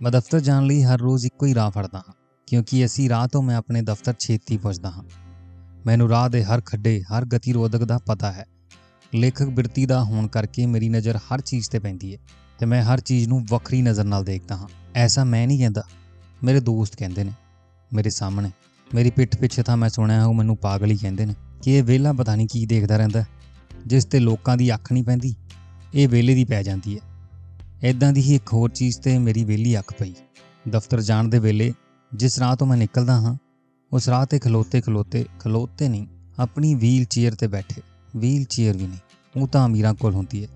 ਮੈਂ ਦਫ਼ਤਰ ਜਾਣ ਲਈ ਹਰ ਰੋਜ਼ ਇੱਕੋ ਹੀ ਰਾਹ ਫੜਦਾ ਹਾਂ, ਕਿਉਂਕਿ ਅਸੀਂ ਰਾਹ ਤੋਂ ਮੈਂ ਆਪਣੇ ਦਫ਼ਤਰ ਛੇਤੀ ਪਹੁੰਚਦਾ ਹਾਂ। ਮੈਨੂੰ ਰਾਹ ਦੇ ਹਰ ਖੱਡੇ, ਹਰ ਗਤੀਰੋਧਕ ਦਾ ਪਤਾ ਹੈ। ਲੇਖਕ ਬਿਰਤੀ ਦਾ ਹੋਣ ਕਰਕੇ ਮੇਰੀ ਨਜ਼ਰ ਹਰ ਚੀਜ਼ ਤੇ ਪੈਂਦੀ ਹੈ ਤੇ ਮੈਂ ਹਰ ਚੀਜ਼ ਨੂੰ ਵੱਖਰੀ ਨਜ਼ਰ ਨਾਲ ਦੇਖਦਾ ਹਾਂ। ਐਸਾ ਮੈਂ ਨਹੀਂ ਕਹਿੰਦਾ। ਮੇਰੇ ਦੋਸਤ ਕਹਿੰਦੇ ਨੇ, ਮੇਰੇ ਸਾਹਮਣੇ, ਮੇਰੀ ਪਿੱਠ ਪਿੱਛੇ ਤਾਂ ਮੈਂ ਸੁਣਿਆ ਉਹ ਮੈਨੂੰ ਪਾਗਲ ਹੀ ਕਹਿੰਦੇ ਨੇ ਕਿ ਇਹ ਵਿਹਲਾ ਪਤਾ ਨਹੀਂ ਕੀ ਦੇਖਦਾ ਰਹਿੰਦਾ ਜਿਸ ਤੇ ਲੋਕਾਂ ਦੀ ਅੱਖ ਨਹੀਂ ਪੈਂਦੀ, ਇਹ ਵਿਹਲੇ ਦੀ ਪੈ ਜਾਂਦੀ ਹੈ। ਇਦਾਂ ਦੀ ਹੀ ਇੱਕ ਹੋਰ ਚੀਜ਼ ਤੇ ਮੇਰੀ ਵਿਹਲੀ ਅੱਖ ਪਈ। ਦਫ਼ਤਰ ਜਾਣ ਦੇ ਵੇਲੇ ਜਿਸ ਰਾਹ ਤੋਂ ਮੈਂ ਨਿਕਲਦਾ ਹਾਂ, ਉਸ ਰਾਹ ਤੇ ਖਲੋਤੇ ਖਲੋਤੇ ਖਲੋਤੇ ਨਹੀਂ, ਆਪਣੀ ਵੀਲ ਚੇਅਰ ਤੇ ਬੈਠੇ। ਵੀਲ ਚੇਅਰ ਵੀ ਨਹੀਂ, ਉਹ ਤਾਂ ਅਮੀਰਾਂ ਕੋਲ ਹੁੰਦੀ ਹੈ।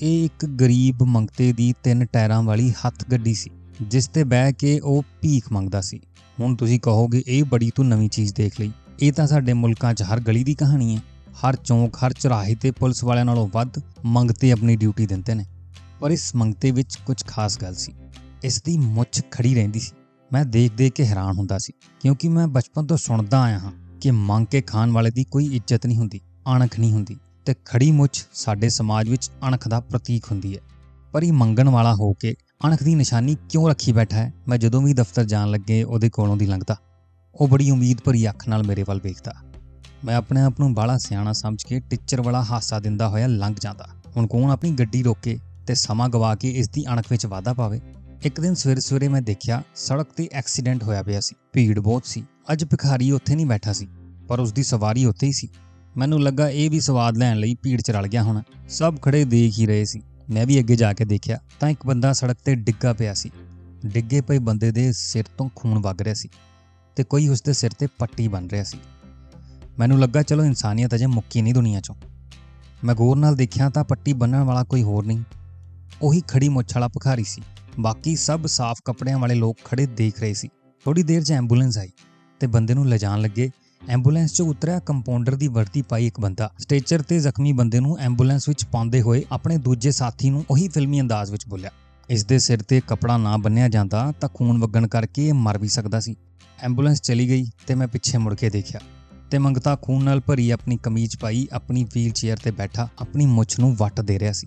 ਇਹ ਇੱਕ ਗਰੀਬ ਮੰਗਤੇ ਦੀ ਤਿੰਨ ਟਾਇਰਾਂ ਵਾਲੀ ਹੱਥ ਗੱਡੀ ਸੀ, ਜਿਸ ਤੇ ਬਹਿ ਕੇ ਉਹ ਭੀਖ ਮੰਗਦਾ ਸੀ। ਹੁਣ ਤੁਸੀਂ ਕਹੋਗੇ, ਇਹ ਬੜੀ ਤੋਂ ਨਵੀਂ ਚੀਜ਼ ਦੇਖ ਲਈ। ਇਹ ਤਾਂ ਸਾਡੇ ਮੁਲਕਾਂ 'ਚ ਹਰ ਗਲੀ ਦੀ ਕਹਾਣੀ ਹੈ। ਹਰ ਚੌਂਕ, ਹਰ ਚੁਰਾਹੇ ਤੇ ਪੁਲਿਸ ਵਾਲਿਆਂ ਨਾਲੋਂ ਵੱਧ ਮੰਗਤੇ ਆਪਣੀ ਡਿਊਟੀ ਦਿੰਦੇ ਨੇ। ਪਰ ਇਸ ਮੰਗਤੇ ਵਿੱਚ ਕੁਝ ਖਾਸ ਗੱਲ ਸੀ। ਇਸ ਦੀ ਮੁੱਛ ਖੜੀ ਰਹਿੰਦੀ ਸੀ। ਮੈਂ ਦੇਖ-ਦੇਖ ਕੇ ਹੈਰਾਨ ਹੁੰਦਾ ਸੀ, ਕਿਉਂਕਿ ਮੈਂ ਬਚਪਨ ਤੋਂ ਸੁਣਦਾ ਆਇਆ ਹਾਂ ਕਿ ਮੰਗ ਕੇ ਖਾਣ ਵਾਲੇ ਦੀ ਕੋਈ ਇੱਜ਼ਤ ਨਹੀਂ ਹੁੰਦੀ, ਅਣਖ ਨਹੀਂ ਹੁੰਦੀ ਤੇ ਖੜੀ ਮੁੱਛ ਸਾਡੇ ਸਮਾਜ ਵਿੱਚ ਅਣਖ ਦਾ ਪ੍ਰਤੀਕ ਹੁੰਦੀ ਹੈ। ਪਰ ਇਹ ਮੰਗਣ ਵਾਲਾ ਹੋ ਕੇ ਅਣਖ ਦੀ ਨਿਸ਼ਾਨੀ ਕਿਉਂ ਰੱਖੀ ਬੈਠਾ ਹੈ, ਮੈਂ ਜਦੋਂ ਵੀ ਦਫ਼ਤਰ ਜਾਣ ਲੱਗੇ ਉਹਦੇ ਕੋਲੋਂ ਦੀ ਲੰਘਦਾ। ਉਹ ਬੜੀ ਉਮੀਦ ਭਰੀ ਅੱਖ ਨਾਲ ਮੇਰੇ ਵੱਲ ਵੇਖਦਾ। ਮੈਂ ਆਪਣੇ ਆਪ ਨੂੰ ਬਾਲਾ ਸਿਆਣਾ ਸਮਝ ਕੇ ਟੀਚਰ ਵਾਲਾ ਹਾਸਾ ਦਿੰਦਾ ਹੋਇਆ ਲੰਘ ਜਾਂਦਾ। ਹੁਣ ਕੌਣ ਆਪਣੀ ਗੱਡੀ ਰੋਕੇ ਤੇ ਸਮਾਂ ਗਵਾ ਕੇ ਇਸ ਦੀ ਅਣਖ ਵਿੱਚ ਵਾਧਾ ਪਾਵੇ। ਇੱਕ ਦਿਨ ਸਵੇਰੇ ਸਵੇਰੇ ਮੈਂ ਦੇਖਿਆ ਸੜਕ ਤੇ ਐਕਸੀਡੈਂਟ ਹੋਇਆ ਪਿਆ ਸੀ। ਭੀੜ ਬਹੁਤ ਸੀ। ਅੱਜ ਭਿਖਾਰੀ ਉੱਥੇ ਨਹੀਂ ਬੈਠਾ ਸੀ, ਪਰ ਉਸ ਦੀ ਸਵਾਰੀ ਉੱਥੇ ਹੀ ਸੀ। ਮੈਨੂੰ ਲੱਗਾ ਇਹ ਵੀ ਸਵਾਦ ਲੈਣ ਲਈ ਭੀੜ ਚ ਰਲ ਗਿਆ ਹੋਣਾ। ਸਭ ਖੜੇ ਦੇਖ ਹੀ ਰਹੇ ਸੀ। ਮੈਂ ਵੀ ਅੱਗੇ ਜਾ ਕੇ ਦੇਖਿਆ ਤਾਂ ਇੱਕ ਬੰਦਾ ਸੜਕ ਤੇ ਡਿੱਗਾ ਪਿਆ ਸੀ। ਡਿੱਗੇ ਪਏ ਬੰਦੇ ਦੇ ਸਿਰ ਤੋਂ ਖੂਨ ਵਗ ਰਿਹਾ ਸੀ ਤੇ ਕੋਈ ਉਸ ਦੇ ਸਿਰ ਤੇ ਪੱਟੀ ਬਨ ਰਿਹਾ ਸੀ। ਮੈਨੂੰ ਲੱਗਾ, ਚਲੋ ਇਨਸਾਨੀਅਤ ਅਜੇ ਮੁੱਕੀ ਨਹੀਂ ਦੁਨੀਆ 'ਚੋਂ। ਮੈਂ ਗੌਰ ਨਾਲ ਦੇਖਿਆ ਤਾਂ ਪੱਟੀ ਬੰਨਣ ਵਾਲਾ ਕੋਈ ਹੋਰ ਨਹੀਂ। ਉਹੀ ਖੜੀ ਮੁੱਛ ਵਾਲਾ ਭਿਖਾਰੀ ਸੀ। ਬਾਕੀ ਸਭ ਸਾਫ਼ ਕੱਪੜਿਆਂ ਵਾਲੇ ਲੋਕ ਖੜੇ ਦੇਖ ਰਹੇ ਸੀ। ਥੋੜੀ ਦੇਰ 'ਚ ਐਂਬੂਲੈਂਸ ਆਈ ਤੇ ਬੰਦੇ ਨੂੰ ਲਿਜਾਣ ਲੱਗੇ। ਐਂਬੂਲੈਂਸ 'ਚੋਂ ਉਤਰਿਆ ਕੰਪਾਊਂਡਰ ਦੀ ਵਰਦੀ ਪਾਈ ਇੱਕ ਬੰਦਾ। ਸਟੇਚਰ ਤੇ ਜ਼ਖਮੀ ਬੰਦੇ ਨੂੰ ਐਂਬੂਲੈਂਸ ਵਿੱਚ ਪਾਉਂਦੇ ਹੋਏ ਆਪਣੇ ਦੂਜੇ ਸਾਥੀ ਨੂੰ ਉਹੀ ਫਿਲਮੀ ਅੰਦਾਜ਼ ਵਿੱਚ ਬੋਲਿਆ। ਇਸ ਦੇ ਸਿਰ ਤੇ ਕਪੜਾ ਨਾ ਬੰਨਿਆ ਜਾਂਦਾ ਤਾਂ ਖੂਨ ਵਗਣ ਕਰਕੇ ਇਹ ਮਰ ਵੀ ਸਕਦਾ ਸੀ। ਐਂਬੂਲੈਂਸ ਚਲੀ ਗਈ ਤੇ ਮੈਂ ਪਿੱਛੇ ਮੁੜ ਕੇ ਦੇਖਿਆ ਤੇ ਮੰਗਤਾ ਖੂਨ ਨਾਲ ਭਰੀ ਆਪਣੀ ਕਮੀਜ਼ ਪਾਈ, ਆਪਣੀ ਵੀਲ ਚੇਅਰ ਤੇ ਬੈਠਾ, ਆਪਣੀ ਮੁੱਛ ਨੂੰ ਵੱਟ ਦੇ ਰਿਹਾ ਸੀ।